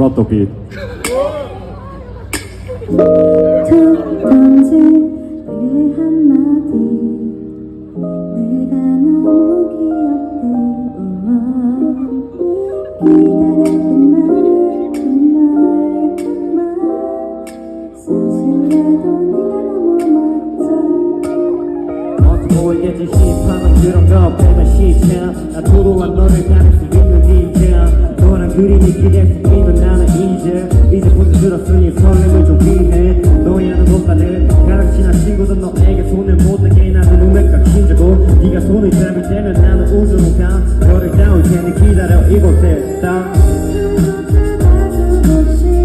Drop the beat. 툭 도도한 너를 가릴 수 있는 인자 너랑 그림이 기대했으면 나는 이제 이제 부터 들었으니 설렘을 좀 위해 너희는 오빠는 가장 친한 친구도 너에게 손을 못 대게. 나는 우맥과 친자고 네가 손을 잡을 때면 나는 우주로 가 너를 닿을 테니 기다려 이곳에 딱 찾아주고 싶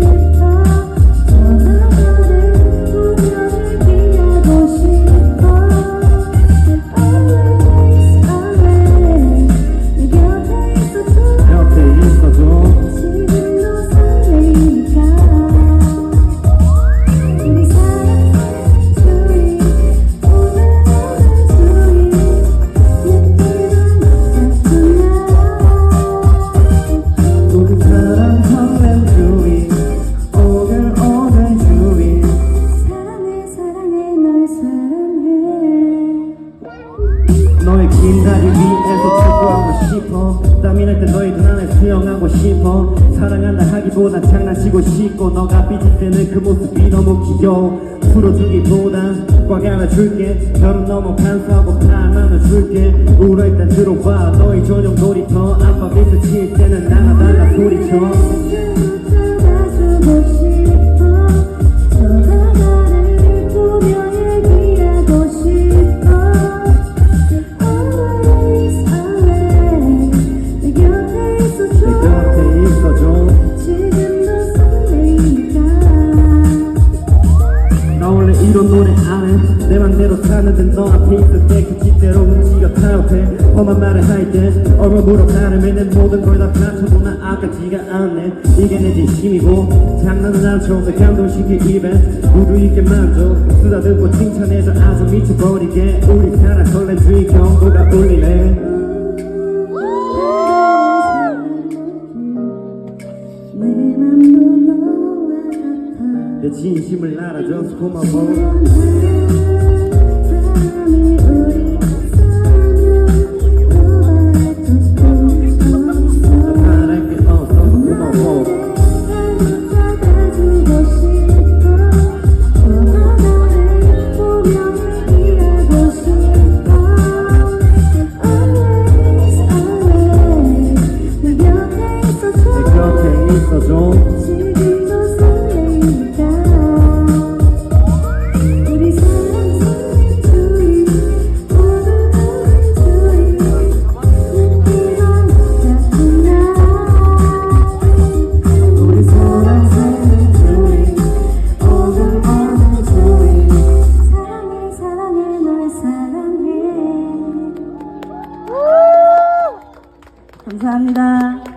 위에서 축구하고 싶어. 땀이 날때 너의 눈 안에 수영하고 싶어. 사랑한다 하기보단 장난치고 싶고. 너가 삐질 때는 그 모습이 너무 귀여워. 풀어주기보단 꽉 안아줄게. 별은 너무 간소하고 팔만을 줄게. 울어 일단 들어봐 너의 전용 놀이터. 아빠 미스 칠 때는 나나달라 소리쳐 나 이런 노래 안해 내 맘대로 사는데 너 앞에 있을 때그 짓대로 움직여 타협해. 험한 말을 할때 얼굴 가르면 내 모든 걸다 감춰도 난 아깝지가 않네 이게 내 진심이고 장난은 않죠 내 감동시킬 입에 우두 있게 만져. 쓰다듬고 칭찬해줘 아주 미쳐버리게. 우리 사랑 설렘 주의 경고가 울리네. 내 같아 내 진심을 알아줘서 고마워 사랑해. 감사합니다